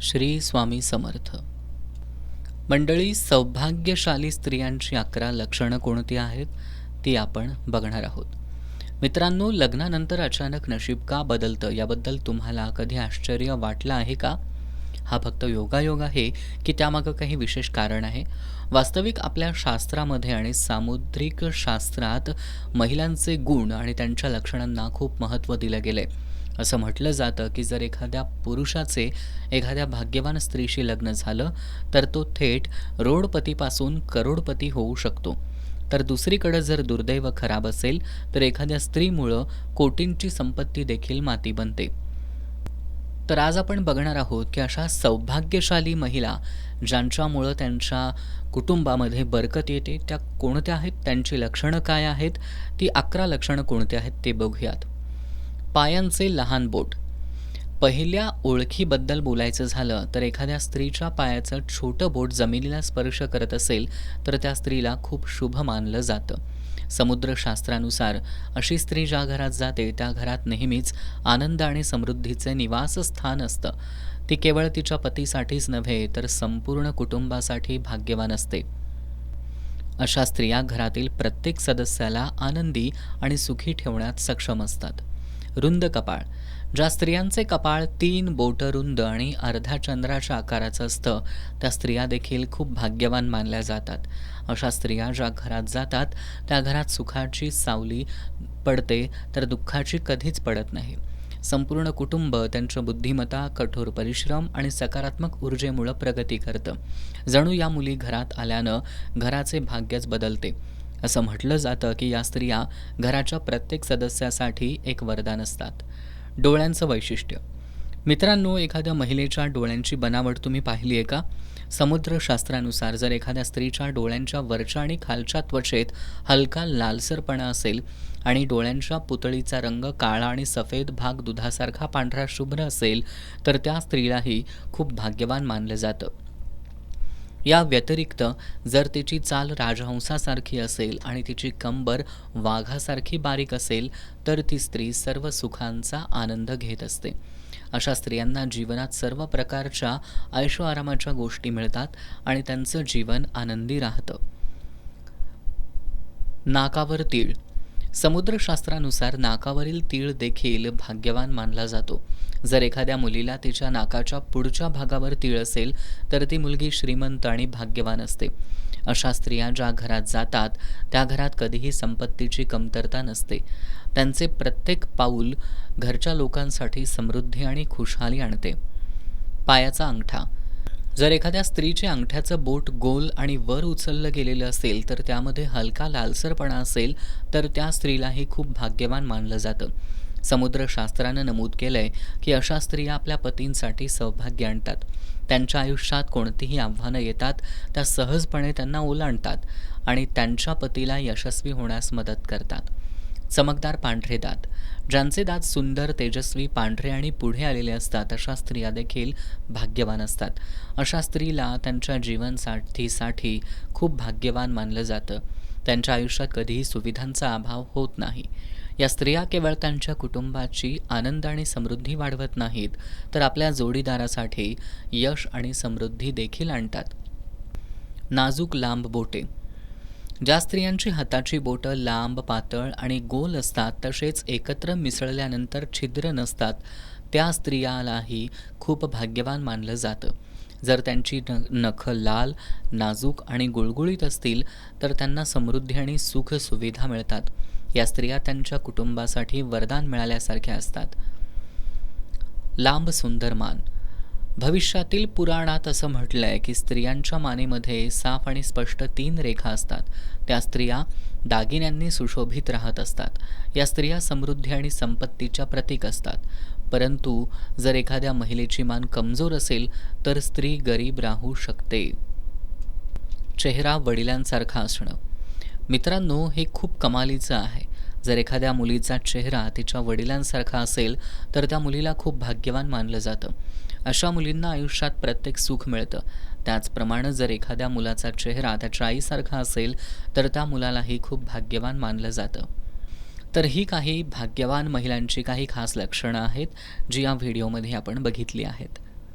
श्री स्वामी समर्थ. मंडळी सौभाग्यशाली स्त्रियांची अकरा लक्षणं कोणती आहेत ती आपण बघणार आहोत. मित्रांनो लग्नानंतर अचानक नशीब का बदलतं याबद्दल तुम्हाला कधी आश्चर्य वाटलं आहे का? हा फक्त योगायोग आहे की त्यामागं काही विशेष कारण आहे? वास्तविक आपल्या शास्त्रामध्ये आणि सामुद्रिक शास्त्रात महिलांचे गुण आणि त्यांच्या लक्षणांना खूप महत्त्व दिलं गेलं आहे असं म्हटलं जातं की जर एखाद्या पुरुषाचे एखाद्या भाग्यवान स्त्रीशी लग्न झालं तर तो थेट रोडपतीपासून करोडपती होऊ शकतो. तर दुसरीकडं जर दुर्दैव खराब असेल तर एखाद्या स्त्रीमुळं कोटींची संपत्ती देखील माती बनते. तर आज आपण बघणार आहोत की अशा सौभाग्यशाली महिला ज्यांच्यामुळं त्यांच्या कुटुंबामध्ये बरकत येते त्या कोणत्या आहेत त्यांची लक्षणं काय आहेत ती अकरा लक्षणं कोणती आहेत ते बघूयात. पायांचे लहान बोट. पहिल्या ओळखीबद्दल बोलायचं झालं तर एखाद्या स्त्रीच्या पायाचं छोटं बोट जमिनीला स्पर्श करत असेल तर त्या स्त्रीला खूप शुभ मानलं जातं. समुद्रशास्त्रानुसार अशी स्त्री ज्या घरात जाते त्या घरात नेहमीच आनंद आणि समृद्धीचे निवासस्थान असतं. ती केवळ तिच्या पतीसाठीच नव्हे तर संपूर्ण कुटुंबासाठी भाग्यवान असते. अशा स्त्रिया घरातील प्रत्येक सदस्याला आनंदी आणि सुखी ठेवण्यात सक्षम असतात. रुंद कपाळ. ज्या स्त्रियांचे कपाळ तीन बोटं रुंद आणि अर्ध्या चंद्राच्या आकाराचं असतं त्या स्त्रिया देखील खूप भाग्यवान मानल्या जातात. अशा स्त्रिया ज्या घरात जातात त्या घरात सुखाची सावली पडते तर दुःखाची कधीच पडत नाही. संपूर्ण कुटुंब त्यांच्या बुद्धिमत्ता कठोर परिश्रम आणि सकारात्मक ऊर्जेमुळं प्रगती करतं. जणू या मुली घरात आल्यानं घराचे भाग्यच बदलते. असं म्हटलं जातं की या स्त्रिया घराच्या प्रत्येक सदस्यासाठी एक वरदान असतात. डोळ्यांचं वैशिष्ट्य. मित्रांनो एखाद्या महिलेच्या डोळ्यांची बनावट तुम्ही पाहिली आहे का? समुद्रशास्त्रानुसार जर एखाद्या स्त्रीच्या डोळ्यांच्या वरच्या आणि खालच्या त्वचेत हलका लालसरपणा असेल आणि डोळ्यांच्या पुतळीचा रंग काळा आणि सफेद भाग दुधासारखा पांढरा शुभ्र असेल तर त्या स्त्रीलाही खूप भाग्यवान मानलं जातं. या व्यतिरिक्त जर तिची चाल राजहंसासारखी असेल आणि तिची कंबर वाघासारखी बारीक असेल तर ती स्त्री सर्व सुखांचा आनंद घेत असते. अशा स्त्रियांना जीवनात सर्व प्रकारच्या ऐशो आरामाच्या गोष्टी मिळतात आणि त्यांचं जीवन आनंदी राहतं. नाकावर तीळ समुद्रशास्त्रानुसार नाकावरील तीळ देखील भाग्यवान मानला जातो. जर एखाद्या मुलीला तिच्या नाकाच्या पुढच्या भागावर तीळ असेल तर ती मुलगी श्रीमंत आणि भाग्यवान असते. अशा स्त्रिया ज्या घरात जातात त्या घरात कधीही संपत्तीची कमतरता नसते. त्यांचे प्रत्येक पाऊल घरच्या लोकांसाठी समृद्धी आणि खुशहाली आणते. पायाचा अंगठा जर एखाद्या स्त्रीचे अंगठ्याचं बोट गोल आणि वर उचललं गेलेलं असेल तर त्यामध्ये हलका लालसरपणा असेल तर त्या स्त्रीलाही खूप भाग्यवान मानलं जातं. समुद्रशास्त्रानं नमूद केलंय की अशा स्त्रिया आपल्या पतींसाठी सौभाग्य आणतात. त्यांच्या आयुष्यात कोणतीही आव्हानं येतात त्या सहजपणे त्यांना ओलांडतात आणि त्यांच्या पतीला यशस्वी होण्यास मदत करतात. चमकदार पांढरे दात. ज्यांचे दात सुंदर तेजस्वी पांढरे आणि पुढे आलेले असतात अशा स्त्रिया देखील भाग्यवान असतात. अशा स्त्रीला त्यांच्या जीवनसाठीसाठी खूप भाग्यवान मानलं जातं. त्यांच्या आयुष्यात कधीही सुविधांचा अभाव होत नाही. या स्त्रिया केवळ त्यांच्या कुटुंबाची आनंद आणि समृद्धी वाढवत नाहीत तर आपल्या जोडीदारासाठी यश आणि समृद्धी देखील आणतात. नाजूक लांब बोटे. ज्या स्त्रियांची हाताची बोटं लांब पातळ आणि गोल असतात तसेच एकत्र मिसळल्यानंतर छिद्र नसतात त्या स्त्रियालाही खूप भाग्यवान मानलं जातं. जर त्यांची न नखं लाल नाजूक आणि गुळगुळीत असतील तर त्यांना समृद्धी आणि सुख सुविधा मिळतात. या स्त्रिया त्यांच्या कुटुंबासाठी वरदान मिळाल्यासारख्या असतात. लांब सुंदर मान भविष्यातील पुराणात असं म्हटलं आहे की स्त्रियांच्या मानेमध्ये साफ आणि स्पष्ट तीन रेखा असतात. त्या स्त्रिया दागिन्यांनी सुशोभित राहत असतात. या स्त्रिया समृद्धी आणि संपत्तीच्या प्रतीक असतात. परंतु जर एखाद्या महिलेची मान कमजोर असेल तर स्त्री गरीब राहू शकते. चेहरा वडिलांसारखा असणं. मित्रांनो हे खूप कमालीचं आहे. जर एखाद्या मुलीचा चेहरा तिच्या वडिलांसारखा असेल तर त्या मुलीला खूप भाग्यवान मानलं जातं. अशा मुलींना आयुष्यात प्रत्येक सुख मिळतं. त्याचप्रमाणे जर एखाद्या मुलाचा चेहरा त्याच्या आईसारखा असेल तर त्या मुलालाही खूप भाग्यवान मानलं जातं. तर ही काही भाग्यवान महिलांची काही खास लक्षणं आहेत जी या व्हिडिओमध्ये आपण बघितली आहेत.